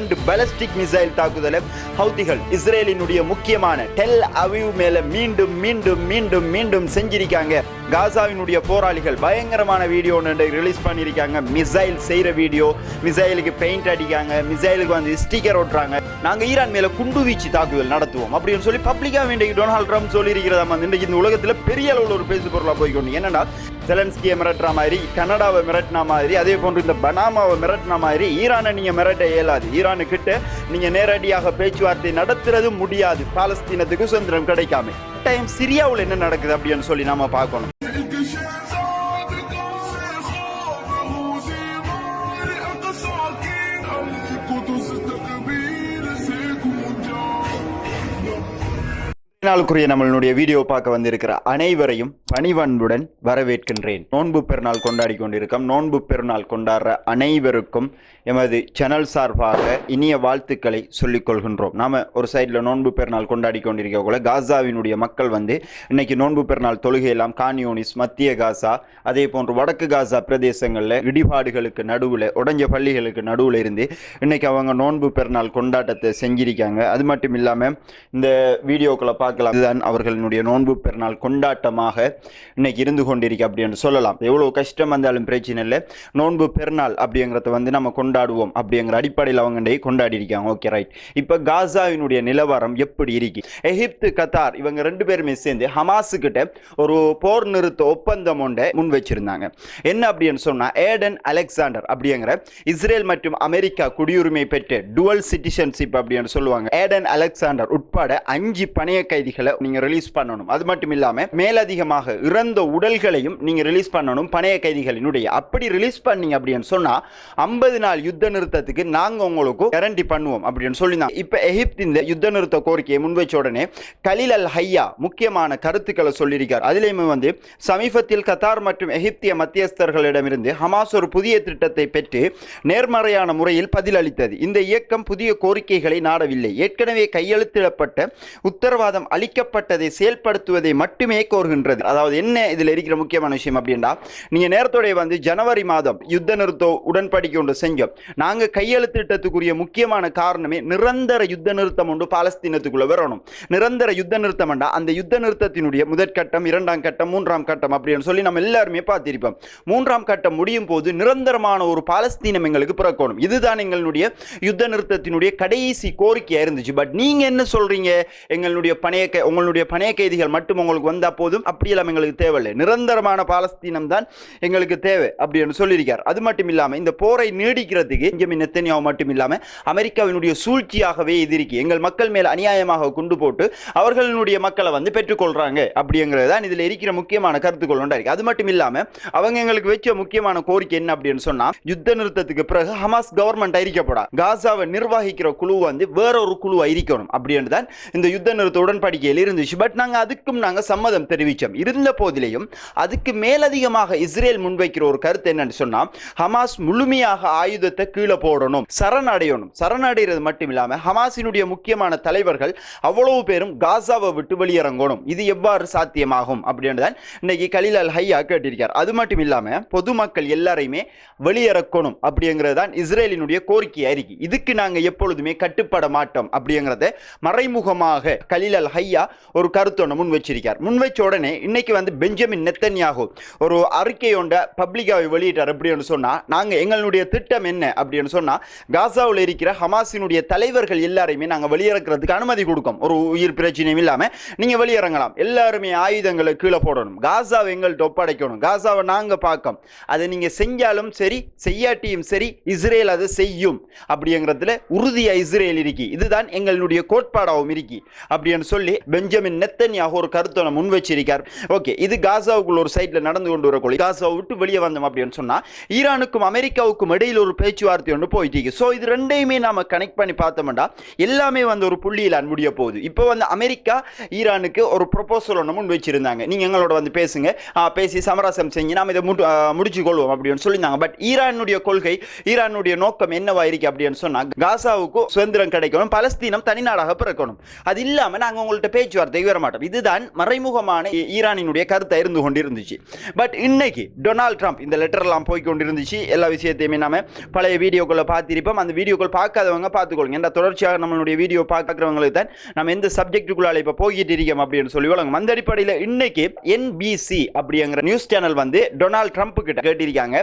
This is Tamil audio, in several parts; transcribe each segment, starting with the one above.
இரண்டு பலஸ்டிக் மிசைல் தாக்குதலை ஹவுதிகள் இஸ்ரேலினுடைய முக்கியமான டெல் அவிவ் மேல மீண்டும் மீண்டும் மீண்டும் மீண்டும் செஞ்சிருக்காங்க. காசாவினுடைய போராளிகள் பயங்கரமான வீடியோ ஒன்று ரிலீஸ் பண்ணியிருக்காங்க. மிசைல் செய்கிற வீடியோ மிசைலுக்கு பெயிண்ட் அடிக்காங்க மிசைலுக்கு வந்து ஸ்டிக்கர் ஒட்டுறாங்க. நாங்கள் ஈரான் மேலே குண்டு வீச்சு தாக்குதல் நடத்துவோம் அப்படின்னு சொல்லி பப்ளிக்காக வேண்டிய டொனால்ட் ட்ரம்ப் சொல்லியிருக்கிறதா வந்து இன்றைக்கு இந்த உலகத்தில் பெரிய அளவில் ஒரு பேசு பொருளாக போய்க்கொண்டு என்னன்னா செலன்ஸ்கியை மிரட்டுற மாதிரி கனடாவை மிரட்டின மாதிரி அதே போன்று இந்த பனாமாவை மிரட்டின மாதிரி ஈரானை நீங்கள் மிரட்ட இயலாது. ஈரானுக்கிட்ட நீங்கள் நேரடியாக பேச்சுவார்த்தை நடத்துறது முடியாது. பாலஸ்தீனத்துக்கு சுதந்திரம் கிடைக்காம. டைம் சிரியாவில் என்ன நடக்குது அப்படின்னு சொல்லி நாம பார்க்கணும். நாளுக்குரிய நம்மளுடைய வீடியோ பார்க்க வந்திருக்கிற அனைவரையும் பணிவன்புடன் வரவேற்கின்றேன். நோன்பு பெருநாள் கொண்டாடி கொண்டிருக்கோம். நோன்பு பெருநாள் கொண்டாடுற அனைவருக்கும் எமது சேனல் சார்பாக இனிய வாழ்த்துக்களை சொல்லிக் கொள்கின்றோம். நாம ஒரு சைடில் நோன்பு பெருநாள் கொண்டாடி கொண்டிருக்கக்குள்ள காசாவினுடைய மக்கள் வந்து இன்னைக்கு நோன்பு பெருநாள் தொழுகையெல்லாம் கான்யூனிஸ் மத்திய காசா அதே போன்று வடக்கு காசா பிரதேசங்களில் இடிபாடுகளுக்கு நடுவில் உடஞ்ச பள்ளிகளுக்கு நடுவில் இருந்து இன்னைக்கு அவங்க நோன்பு பெருநாள் கொண்டாட்டத்தை செஞ்சிருக்காங்க. அது மட்டும் இல்லாமல் இந்த வீடியோக்களை பார்க்க பார்க்கலாம். இதுதான் அவர்களுடைய நோன்பு பெருநாள் கொண்டாட்டமாக இன்னைக்கு இருந்து கொண்டிருக்கு அப்படின்னு சொல்லலாம். எவ்வளோ கஷ்டம் வந்தாலும் பிரச்சனை இல்லை. நோன்பு பெருநாள் அப்படிங்கிறத வந்து நம்ம கொண்டாடுவோம் அப்படிங்கிற அடிப்படையில் அவங்க கொண்டாடி இருக்காங்க ஓகே ரைட் இப்போ காசாவினுடைய நிலவரம் எப்படி இருக்கு? எகிப்து கத்தார் இவங்க ரெண்டு பேருமே சேர்ந்து ஹமாஸுக்கிட்ட ஒரு போர் நிறுத்த ஒப்பந்தம் ஒன்றை முன் வச்சிருந்தாங்க. என்ன அப்படின்னு சொன்னால் ஏடன் அலெக்சாண்டர் அப்படிங்கிற இஸ்ரேல் மற்றும் அமெரிக்கா குடியுரிமை பெற்ற டுவல் சிட்டிசன்ஷிப் அப்படின்னு சொல்லுவாங்க. ஏடன் அலெக்சாண்டர் உட்பட அஞ்சு பணைய கைதி கைதிகளை நீங்க ரிலீஸ் பண்ணணும். அது மட்டும் இல்லாம மேலதிகமாக இறந்த உடல்களையும் நீங்க ரிலீஸ் பண்ணணும் பணைய கைதிகளினுடைய. அப்படி ரிலீஸ் பண்ணீங்க அப்படின்னு சொன்னா ஐம்பது நாள் யுத்த நிறுத்தத்துக்கு நாங்க உங்களுக்கு கேரண்டி பண்ணுவோம் அப்படின்னு சொல்லியிருந்தாங்க. இப்ப எகிப்து இந்த யுத்த நிறுத்த கோரிக்கையை முன்வைச்ச உடனே கலில் அல் ஹையா முக்கியமான கருத்துக்களை சொல்லியிருக்கார். அதிலேயுமே வந்து சமீபத்தில் கத்தார் மற்றும் எகிப்திய மத்தியஸ்தர்களிடமிருந்து ஹமாஸ் ஒரு புதிய திட்டத்தை பெற்று நேர்மறையான முறையில் பதிலளித்தது. இந்த இயக்கம் புதிய கோரிக்கைகளை நாடவில்லை. ஏற்கனவே கையெழுத்திடப்பட்ட உத்தரவாதம் அளிக்கப்பட்டதை செயல்படுத்துவதை மட்டுமே கோருகின்றது. அதாவது என்ன இதில் இருக்கிற முக்கியமான விஷயம் அப்படின்னா நீங்கள் நேரத்துடைய வந்து ஜனவரி மாதம் யுத்த நிறுத்த உடன்படிக்கை ஒன்று செஞ்சோம். நாங்கள் கையெழுத்திட்டத்துக்குரிய முக்கியமான காரணமே நிரந்தர யுத்த நிறுத்தம் ஒன்று பாலஸ்தீனத்துக்குள்ளே வரணும். நிரந்தர யுத்த நிறுத்தம் அந்த யுத்த நிறுத்தத்தினுடைய முதற்கட்டம் இரண்டாம் கட்டம் மூன்றாம் கட்டம் அப்படின்னு சொல்லி நம்ம எல்லாருமே பார்த்திருப்போம். மூன்றாம் கட்டம் முடியும் போது நிரந்தரமான ஒரு பாலஸ்தீனம் எங்களுக்கு பிறக்கணும். இதுதான் எங்களுடைய யுத்த நிறுத்தத்தினுடைய கடைசி கோரிக்கையாக இருந்துச்சு. பட் நீங்கள் என்ன சொல்கிறீங்க எங்களுடைய பணைய பணைய உங்களுடைய பணைய கைதிகள் மட்டும் உங்களுக்கு வந்தால் போதும். அப்படியெல்லாம் எங்களுக்கு தேவையில்லை. நிரந்தரமான பாலஸ்தீனம் தான் எங்களுக்கு தேவை அப்படின்னு சொல்லியிருக்கார். அது மட்டும் இல்லாமல் இந்த போரை நீடிக்கிறதுக்கு இங்கே நெத்தனியாவு மட்டும் இல்லாமல் அமெரிக்காவினுடைய சூழ்ச்சியாகவே இது இருக்கு. எங்கள் மக்கள் மேல் அநியாயமாக கொண்டு போட்டு அவர்களுடைய மக்களை வந்து பெற்றுக்கொள்கிறாங்க அப்படிங்கிறது தான் இதுல இருக்கிற முக்கியமான கருத்துக்கள் ஒன்றா இருக்கு. அது மட்டும் இல்லாம அவங்க எங்களுக்கு வச்ச முக்கியமான கோரிக்கை என்ன அப்படின்னு சொன்னால் யுத்த நிறுத்தத்துக்கு பிறகு ஹமாஸ் கவர்மெண்ட் அறிக்கப்படா காசாவை நிர்வகிக்கிற குழு வந்து வேற ஒரு குழு அறிக்கணும் அப்படின்னு தான் இந்த யுத்த நிறுத்த உடன்படிக்கையில் இருந்துச்சு. பட் நாங்கள் அதுக்கும் நாங்கள் சம்மதம் தெரிவித்தோம் இருந்த போதிலையும் அதுக்கு மேலதிகமாக இஸ்ரேல் முன்வைக்கிற ஒரு கருத்து என்னன்னு சொன்னால் ஹமாஸ் முழுமையாக ஆயுதத்தை கீழே போடணும் சரணடையணும். சரணடைகிறது மட்டும் இல்லாமல் ஹமாஸினுடைய முக்கியமான தலைவர்கள் அவ்வளவு பேரும் காசாவை விட்டு வெளியிறங்கணும். இது எவ்வாறு சாத்தியமாகும் அப்படின்னு தான் இன்னைக்கு கலீல் அல் ஹையா கேட்டிருக்கார். அது மட்டும் இல்லாமல் பொதுமக்கள் எல்லாரையுமே வெளியிறக்கணும் அப்படிங்கிறது தான் இஸ்ரேலினுடைய கோரிக்கை அறிக்கை. இதுக்கு நாங்க எப்பொழுதுமே கட்டுப்பட மாட்டோம் அப்படிங்கிறத மறைமுகமாக கலீல் அல் ஹையா ஒரு கருத்தொன்று முன் வச்சிருக்கார் முன் வச்ச உடனே இன்னைக்கு வந்து பெஞ்சமின் நெத்தன்யாகு ஒரு அறிக்கை ஒன்றை பப்ளிக்காக வெளியிட்டார் அப்படின்னு சொன்னா நாங்க எங்களுடைய திட்டம் என்ன அப்படின்னு சொன்னா காசாவில் இருக்கிற ஹமாஸினுடைய தலைவர்கள் எல்லாரையுமே நாங்கள் வெளியிறக்கிறதுக்கு அனுமதி கொடுக்கோம். ஒரு உயிர் பிரச்சனையும் இல்லாம நீங்க வெளியிறங்கலாம். எல்லாருமே ஆயுதங்களை கீழே போடணும். காசாவை எங்கள்கிட்ட ஒப்படைக்கணும். காசாவை நாங்க பார்க்கோம். அதை நீங்க செஞ்சாலும் சரி செய்யாட்டியும் சரி இஸ்ரேல் அதை செய்யும் அப்படிங்கிறதுல உறுதியா இஸ்ரேல் இருக்கி. இதுதான் எங்களுடைய கோட்பாடாகவும் இருக்கி அப்படின்னு சொல்லி பெஞ்சமின் நெத்தன்யாக ஒரு கருத்தை முன் வச்சிருக்கார். ஓகே இது காசாவுக்குள்ள ஒரு சைட்ல நடந்து கொண்டு வரக்கூடிய காசாவை விட்டு வெளியே வந்தோம் அப்படின்னு சொன்னா ஈரானுக்கும் அமெரிக்காவுக்கும் இடையில் ஒரு பேச்சுவார்த்தை ஒன்று போயிட்டு ஸோ இது ரெண்டையுமே நாம கனெக்ட் பண்ணி பார்த்தோம்டா எல்லாமே வந்து ஒரு புள்ளியில் முடிய போகுது. இப்போ வந்து அமெரிக்கா ஈரானுக்கு ஒரு ப்ரொபோசல் ஒன்று முன் வச்சிருந்தாங்க. நீங்க எங்களோட வந்து பேசுங்க. பேசி சமரசம் செஞ்சு நாம இதை முடிச்சு கொள்வோம் அப்படின்னு சொல்லியிருந்தாங்க. பட் ஈரானுடைய கொள்கை ஈரானுடைய நோக்கம் என்னவா இருக்கு அப்படின்னு சொன்னா காசாவுக்கு சுதந்திரம் கிடைக்கணும் பலஸ்தீனம் தனிநாடாக பிறக்கணும். அது இல்லாம நாங்க உங்களுக்கு அவங்கள்ட்ட பேச்சுவார்த்தைக்கு வர மாட்டோம் இதுதான் மறைமுகமான ஈரானினுடைய கருத்தை இருந்து கொண்டிருந்துச்சு. பட் இன்னைக்கு டொனால்ட் ட்ரம்ப் இந்த லெட்டர் எல்லாம் போய் கொண்டிருந்துச்சு. எல்லா விஷயத்தையுமே நாம பழைய வீடியோக்களை பார்த்திருப்போம். அந்த வீடியோக்கள் பார்க்காதவங்க பார்த்துக்கொள்ளுங்க. என்ற தொடர்ச்சியாக நம்மளுடைய வீடியோ பார்க்குறவங்களுக்கு தான் நம்ம எந்த சப்ஜெக்டுக்குள்ளால இப்போ போய்கிட்டு இருக்கோம் அப்படின்னு சொல்லி வழங்கும். அந்த அடிப்படையில் இன்னைக்கு என்பிசி அப்படிங்கிற நியூஸ் சேனல் வந்து டொனால்ட் ட்ரம்ப் கிட்ட கேட்டிருக்காங்க.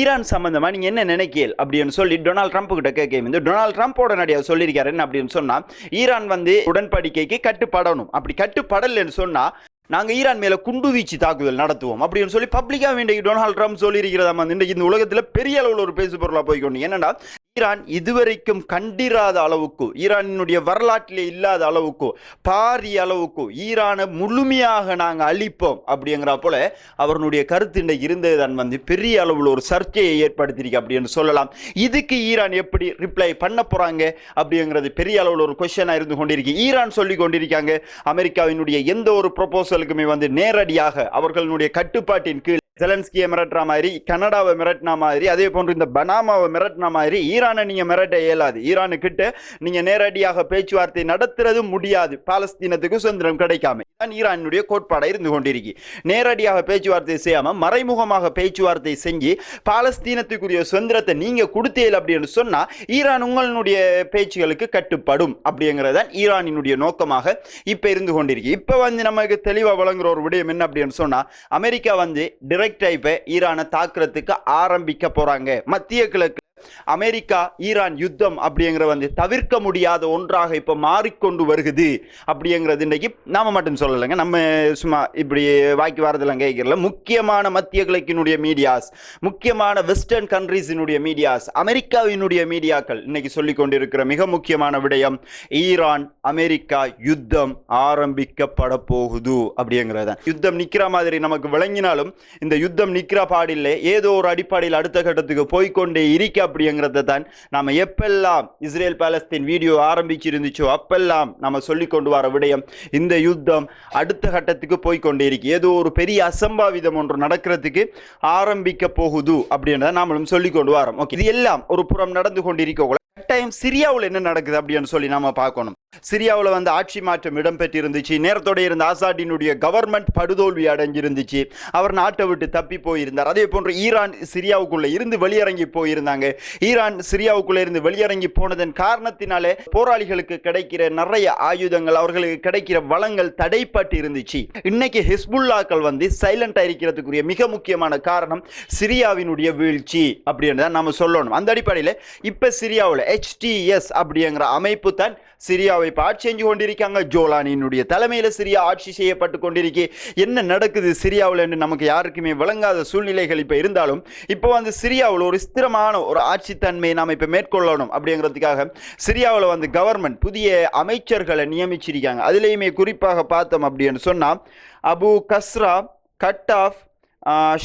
ஈரான் சம்பந்தமா நீங்க என்ன நினைக்கல் அப்படின்னு சொல்லி டொனால்ட் ட்ரம்ப் கிட்ட கேட்க வந்து டொனால்ட் ட்ரம்ப் உடனடியாக சொல்லியிருக்காரு. என்ன அப்படின்னு சொன்னா ஈரான் வந்து உடன்படிக்கைக்கு கட்டுப்பாடு கட்டுப்படணும். அப்படி கட்டுப்படலைன்னு சொன்னா நாங்க ஈரான் மேல குண்டு வீச்சு தாக்குதல் நடத்துவோம். அப்படின்னு சொல்லி பப்ளிக்கா வேண்டிய டொனால்ட் ட்ரம்ப் சொல்லி இருக்கிறதா இன்றைக்கு இந்த உலகத்துல பெரிய அளவில் ஒரு பேசு பொருளா போய்க்கொண்டு. என்னன்னா ஈரான் இதுவரைக்கும் கண்டிராத அளவுக்கு ஈரானினுடைய வரலாற்றிலே இல்லாத அளவுக்கு பாரிய அளவுக்கு ஈரானை முழுமையாக நாங்கள் அழிப்போம் அப்படிங்கிற போல அவருடைய கருத்து இன்றைக்கு இருந்தது தான் வந்து பெரிய அளவில் ஒரு சர்ச்சையை ஏற்படுத்தியிருக்கு அப்படின்னு சொல்லலாம். இதுக்கு ஈரான் எப்படி ரிப்ளை பண்ண போறாங்க அப்படிங்கிறது பெரிய அளவில் ஒரு கொஸ்டினாக இருந்து கொண்டிருக்கு. ஈரான் சொல்லி கொண்டிருக்காங்க அமெரிக்காவினுடைய எந்த ஒரு ப்ரொபோசலுக்குமே வந்து நேரடியாக அவர்களுடைய கட்டுப்பாட்டின் கீழ் செலன்ஸ்கியை மிரட்டுற மாதிரி கனடாவை மிரட்டின மாதிரி அதே போன்று இந்த பனாமாவை மிரட்டின மாதிரி ஈரானை நீங்கள் மிரட்ட இயலாது. ஈரானுக்கிட்ட நீங்கள் நேரடியாக பேச்சுவார்த்தை நடத்துறது முடியாது. பாலஸ்தீனத்துக்கு சுதந்திரம் கிடைக்காம. இதுதான் ஈரானுடைய கோட்பாடாக இருந்து கொண்டிருக்கு. நேரடியாக பேச்சுவார்த்தை செய்யாமல் மறைமுகமாக பேச்சுவார்த்தை செஞ்சு பாலஸ்தீனத்துக்குரிய சுதந்திரத்தை நீங்கள் கொடுத்தீர்கள் அப்படின்னு சொன்னால் ஈரான் உங்களுடைய பேச்சுகளுக்கு கட்டுப்படும் அப்படிங்கிறதான் ஈரானினுடைய நோக்கமாக இப்போ இருந்து கொண்டிருக்கு. இப்போ வந்து நமக்கு தெளிவாக வழங்குற ஒரு விடயம் என்ன அப்படின்னு சொன்னால் அமெரிக்கா வந்து டிரெக்டா டைப்பை ஈரானை தாக்குறதுக்கு ஆரம்பிக்க போறாங்க. மத்திய கிழக்கு அமெரிக்கா ஈரான் யுத்தம் அப்படிங்கிற வந்து தவிர்க்க முடியாத ஒன்றாக இப்போ மாறிக்கொண்டு வருகுது அப்படிங்கிறது இன்னைக்கு நாம மட்டும் சொல்லலைங்க. நம்ம சும்மா இப்படி வாக்கி வரதெல்லாம் கேட்கல முக்கியமான மத்திய கிழக்கினுடைய மீடியாஸ் முக்கியமான வெஸ்டர்ன் கண்ட்ரீஸினுடைய மீடியாஸ் அமெரிக்காவினுடைய மீடியாக்கள் இன்னைக்கு சொல்லிக் கொண்டிருக்கிற மிக முக்கியமான விடயம் ஈரான் அமெரிக்கா யுத்தம் ஆரம்பிக்கப்பட போகுது அப்படிங்கிறது. யுத்தம் நிற்கிற மாதிரி நமக்கு விளங்கினாலும் இந்த யுத்தம் நிற்கிற பாடில்லை ஏதோ ஒரு அடிப்படையில் அடுத்த கட்டத்துக்கு போய்க்கொண்டே இருக்க அப்படிங்கிறத தான் நாம் எப்பெல்லாம் இஸ்ரேல் பாலஸ்தீன் வீடியோ ஆரம்பிச்சிருந்துச்சோ அப்பெல்லாம் நம்ம சொல்லி கொண்டு வர விடயம் இந்த யுத்தம் அடுத்த கட்டத்துக்கு போய்க்கொண்டே இருக்கு ஏதோ ஒரு பெரிய அசம்பாவிதம் ஒன்று நடக்கிறதுக்கு ஆரம்பிக்க போகுது அப்படின்றத நாமளும் சொல்லி கொண்டு வரோம். ஓகே இது எல்லாம் ஒரு புறம் நடந்து கொண்டிருக்க கட்டாயம் சிரியாவில் என்ன நடக்குது அப்படின்னு சொல்லி நாம் பார்க்கணும். சிரியாவில் வந்து ஆட்சி மாற்றம் இடம்பெற்றிருந்துச்சு. நேரத்தோட இருந்த ஆசாடினுடைய கவர்மெண்ட் படுதோல்வி அடைஞ்சிருந்துச்சு. அவர் நாட்டை விட்டு தப்பி போயிருந்தார். அதே போன்று ஈரான் சிரியாவுக்குள்ளே இருந்து வெளியிறங்கி போயிருந்தாங்க. ஈரான் சிரியாவுக்குள்ளே இருந்து வெளியிறங்கி போனதன் காரணத்தினாலே போராளிகளுக்கு கிடைக்கிற நிறைய ஆயுதங்கள் அவர்களுக்கு கிடைக்கிற வளங்கள் தடைப்பட்டு இருந்துச்சு. இன்னைக்கு ஹிஸ்புல்லாக்கள் வந்து சைலண்டாக இருக்கிறதுக்குரிய மிக முக்கியமான காரணம் சிரியாவினுடைய வீழ்ச்சி அப்படின்னு தான் நம்ம சொல்லணும். அந்த அடிப்படையில் இப்போ சிரியாவில் ஹெச்டிஎஸ் அப்படிங்கிற அமைப்பு தான் சிரியாவை இப்போ ஆட்சி செஞ்சு கொண்டிருக்காங்க. ஜோலானியினுடைய தலைமையில் சிரியா ஆட்சி செய்யப்பட்டு கொண்டிருக்கு. என்ன நடக்குது சிரியாவில் என்று நமக்கு யாருக்குமே விளங்காத சூழ்நிலைகள் இப்போ இருந்தாலும் இப்போ வந்து சிரியாவில் ஒரு ஸ்திரமான ஒரு ஆட்சித்தன்மையை நாம் இப்போ மேற்கொள்ளணும் அப்படிங்கிறதுக்காக சிரியாவில் வந்து கவர்மெண்ட் புதிய அமைச்சர்களை நியமிச்சிருக்காங்க. அதுலேயுமே குறிப்பாக பார்த்தோம் அப்படின்னு சொன்னால் Abu Qasra cut off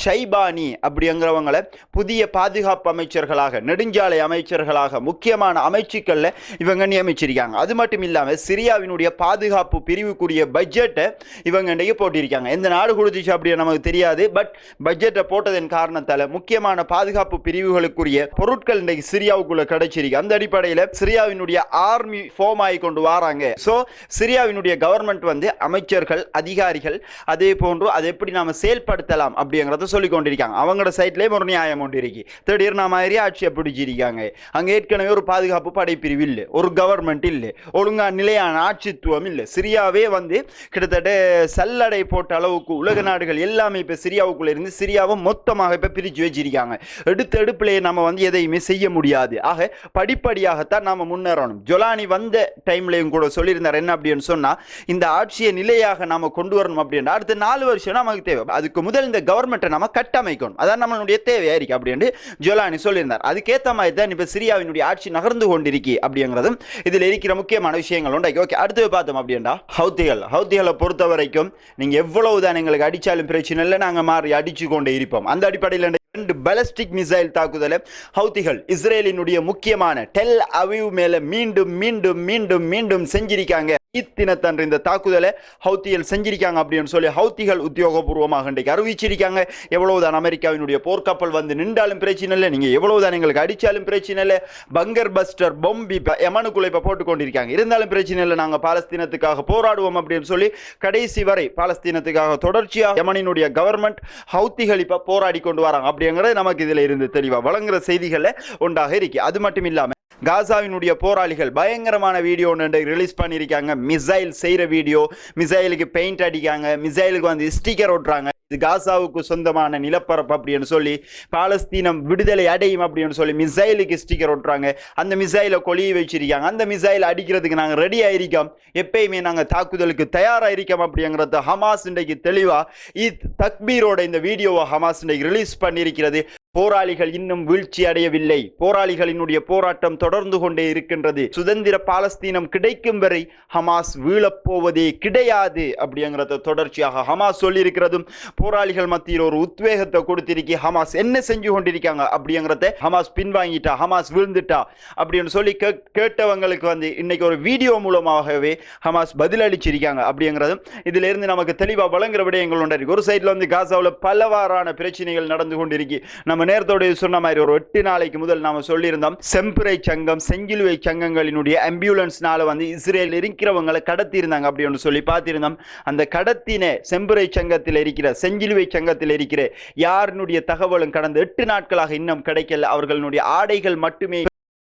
Shaibani அப்படிங்கிறவங்களை புதிய பாதுகாப்பு அமைச்சர்களாக நெடுஞ்சாலை அமைச்சர்களாக முக்கியமான அமைச்சுக்களில் இவங்க நியமிச்சிருக்காங்க. அது மட்டும் இல்லாமல் சிரியாவினுடைய பாதுகாப்பு பிரிவுக்குரிய பட்ஜெட்டை இவங்க இன்றைக்கு போட்டிருக்காங்க. எந்த நாடு கொடுத்துச்சு அப்படின்னு நமக்கு தெரியாது. பட் பட்ஜெட்டை போட்டதன் காரணத்தால் முக்கியமான பாதுகாப்பு பிரிவுகளுக்குரிய பொருட்கள் இன்றைக்கு சிரியாவுக்குள்ள கிடைச்சிருக்கு. அந்த அடிப்படையில் சிரியாவினுடைய ஆர்மி ஃபார்ம் ஆகி கொண்டு வராங்க. ஸோ சிரியாவினுடைய கவர்மெண்ட் வந்து அமைச்சர்கள் அதிகாரிகள் அதே போன்று அதை எப்படி நாம் செயல்படுத்தலாம் அப்படிங்கிறத சொல்லி கொண்டிருக்காங்க அவங்களோட சைட்லேயே ஒரு நியாயம் ஒன்று இருக்கு. திடீர்னு மாதிரி ஆட்சியை பிடிச்சிருக்காங்க. அங்கே ஏற்கனவே ஒரு பாதுகாப்பு படைப்பிரிவு இல்லை ஒரு கவர்மெண்ட் இல்லை ஒழுங்கா நிலையான ஆட்சித்துவம் இல்லை. சிரியாவே வந்து கிட்டத்தட்ட சல்லடை போட்ட அளவுக்கு உலக நாடுகள் எல்லாமே இப்போ சிரியாவுக்குள்ள இருந்து சிரியாவை மொத்தமாக இப்போ பிரித்து வச்சிருக்காங்க. எடுத்த எடுப்பிலேயே நம்ம வந்து எதையுமே செய்ய முடியாது. ஆக படிப்படியாகத்தான் நாம் முன்னேறணும். ஜொலானி வந்த டைம்லையும் கூட சொல்லியிருந்தார். என்ன அப்படின்னு சொன்னால் இந்த ஆட்சியை நிலையாக நாம் கொண்டு வரணும் அப்படின்னா அடுத்த நாலு வருஷம் நமக்கு தேவை. அதுக்கு முதல் இந்த கவர்மெண்ட்டை நம்ம கட்டமைக்கணும். அதான் நம்மளுடைய தேவையாக இருக்கு அப்படின்ட்டு ஜொலானி சொல்லியிருந்தார். அதுக்கேற்ற மாதிரி தான் இப்போ சிரியாவினுடைய ஆட்சி நகர்ந்து கொண்டிருக்கு அப்படிங்கிறதும் இதில் இருக்கிற முக்கியமான விஷயங்கள் உண்டாக்கி. ஓகே அடுத்து பார்த்தோம் அப்படின்னா ஹவுத்திகள். ஹவுத்திகளை பொறுத்த வரைக்கும் நீங்கள் எவ்வளவு தான் எங்களுக்கு அடித்தாலும் பிரச்சனை இல்லை. நாங்கள் மாறி அடிச்சு கொண்டே இருப்போம். அந்த அடிப்படையில் ரெண்டு பலஸ்டிக் மிசைல் தாக்குதலை ஹவுத்திகள் இஸ்ரேலினுடைய முக்கியமான டெல் அவிவ் மேலே மீண்டும் மீண்டும் மீண்டும் மீண்டும் செஞ்சிருக்காங்க. இத்தினத்தன்று இந்த தாக்குதலை ஹவுத்திகள் செஞ்சிருக்காங்க அப்படின்னு சொல்லி ஹவுத்திகள் உத்தியோகபூர்வமாக இன்றைக்கு அறிவிச்சிருக்காங்க. எவ்வளவுதான் அமெரிக்காவினுடைய போர்க்கப்பல் வந்து நின்றாலும் பிரச்சனை இல்லை நீங்கள் எவ்வளவுதான் எங்களுக்கு அடித்தாலும் பிரச்சனை இல்லை. பங்கர் பஸ்டர் பொம்பி எமனுக்குள்ள இப்போ போட்டு கொண்டிருக்காங்க. இருந்தாலும் பிரச்சனை இல்லை நாங்கள் பாலஸ்தீனத்துக்காக போராடுவோம் அப்படின்னு சொல்லி கடைசி வரை பாலஸ்தீனத்துக்காக தொடர்ச்சியாக யமனினுடைய கவர்மெண்ட் ஹவுத்திகள் இப்போ போராடி கொண்டு வராங்க அப்படிங்கிறது நமக்கு இதில் இருந்து தெளிவாக வழங்குற செய்திகளை ஒன்றாக இருக்கு. அது மட்டும் இல்லாமல் காசாவினுடைய போராளிகள் பயங்கரமான வீடியோ ஒன்று ரிலீஸ் பண்ணியிருக்காங்க. மிசைல் செய்கிற வீடியோ மிசைலுக்கு பெயிண்ட் அடிக்காங்க மிசைலுக்கு வந்து ஸ்டிக்கர் ஒட்டுறாங்க. இது காசாவுக்கு சொந்தமான நிலப்பரப்பு அப்படின்னு சொல்லி பாலஸ்தீனம் விடுதலை அடையும் அப்படின்னு சொல்லி மிசைலுக்கு ஸ்டிக்கர் ஒட்டுறாங்க. அந்த மிசைலை கொளிய வச்சிருக்காங்க. அந்த மிசைல் அடிக்கிறதுக்கு நாங்கள் ரெடி ஆயிருக்கோம். எப்பயுமே நாங்கள் தாக்குதலுக்கு தயாராக இருக்கோம் அப்படிங்கிறத ஹமாஸ் இன்றைக்கு தெளிவாக இத் தக்பீரோட இந்த வீடியோவை ஹமாஸ் இன்றைக்கு ரிலீஸ் பண்ணியிருக்கிறது. போராளிகள் இன்னும் வீழ்ச்சி அடையவில்லை. போராளிகளினுடைய போராட்டம் தொடர்ந்து கொண்டே இருக்கின்றது. சுதந்திர பாலஸ்தீனம் கிடைக்கும் வரை ஹமாஸ் வீழப்போவதே கிடையாது அப்படிங்கிறத தொடர்ச்சியாக ஹமாஸ் சொல்லியிருக்கிறதும் போராளிகள் மத்தியில் ஒரு உத்வேகத்தை கொடுத்திருக்கி ஹமாஸ் என்ன செஞ்சு கொண்டிருக்காங்க அப்படிங்கிறத ஹமாஸ் பின்வாங்கிட்டா ஹமாஸ் வீழ்ந்துட்டா அப்படின்னு சொல்லி கே கேட்டவங்களுக்கு வந்து இன்னைக்கு ஒரு வீடியோ மூலமாகவே ஹமாஸ் பதிலளிச்சிருக்காங்க அப்படிங்கிறதும் இதுல இருந்து நமக்கு தெளிவாக வழங்குற விடயங்கள் ஒன்று இருக்கு ஒரு சைடில் வந்து காசாவில் பலவாறான பிரச்சனைகள் நடந்து கொண்டிருக்கு. நம்ம நேரத்தோடு சொன்ன மாதிரி ஒரு எட்டு நாளைக்கு முதல் நாம சொல்லியிருந்தோம். செம்புரை சங்கம் செங்கிலுவை சங்கங்களினுடைய ஆம்புலன்ஸ்னால வந்து இஸ்ரேல் இருக்கிறவங்களை கடத்தி இருந்தாங்க அப்படின்னு சொல்லி பார்த்திருந்தோம். அந்த கடத்தின செம்புரை சங்கத்தில் இருக்கிற செஞ்சிலுவை சங்கத்தில் இருக்கிற யாருனுடைய தகவலும் கடந்த எட்டு நாட்களாக இன்னும் கிடைக்கல. அவர்களுடைய ஆடைகள் மட்டுமே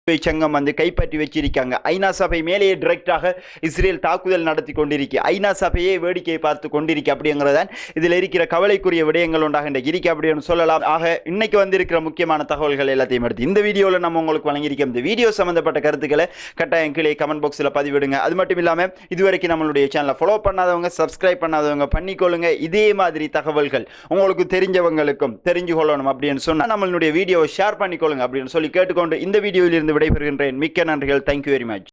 சங்கம் வந்து கைப்பற்றி வச்சிருக்காங்க. ஐநா சபை மேலேயே டிரெக்டாக இஸ்ரேல் தாக்குதல் நடத்தி கொண்டிருக்கு. ஐநா சபையே வேடிக்கை பார்த்து கொண்டிருக்கு அப்படிங்கிறதான் இதில் இருக்கிற கவலைக்குரிய விடயங்கள் உண்டாக இன்றைக்கு இருக்கு அப்படின்னு சொல்லலாம். ஆக இன்னைக்கு வந்திருக்கிற முக்கியமான தகவல்கள் எல்லாத்தையும் எடுத்து இந்த வீடியோவில் நம்ம உங்களுக்கு வழங்கியிருக்கோம் இந்த வீடியோ சம்பந்தப்பட்ட கருத்துக்களை கட்டாயம் கீழே கமெண்ட் பாக்ஸில் பதிவிடுங்க. அது மட்டும் இல்லாமல் இதுவரைக்கும் நம்மளுடைய சேனலை ஃபாலோ பண்ணாதவங்க சப்ஸ்கிரைப் பண்ணாதவங்க பண்ணிக்கொள்ளுங்க. இதே மாதிரி தகவல்கள் உங்களுக்கு தெரிஞ்சவங்களுக்கும் தெரிஞ்சு கொள்ளணும் அப்படின்னு சொன்னால் நம்மளுடைய வீடியோவை ஷேர் பண்ணிக்கொள்ளுங்க அப்படின்னு சொல்லி கேட்டுக்கொண்டு இந்த வீடியோவில் இருந்து விடைபெறுகின்றேன். மிக்க நன்றிகள். Thank you very much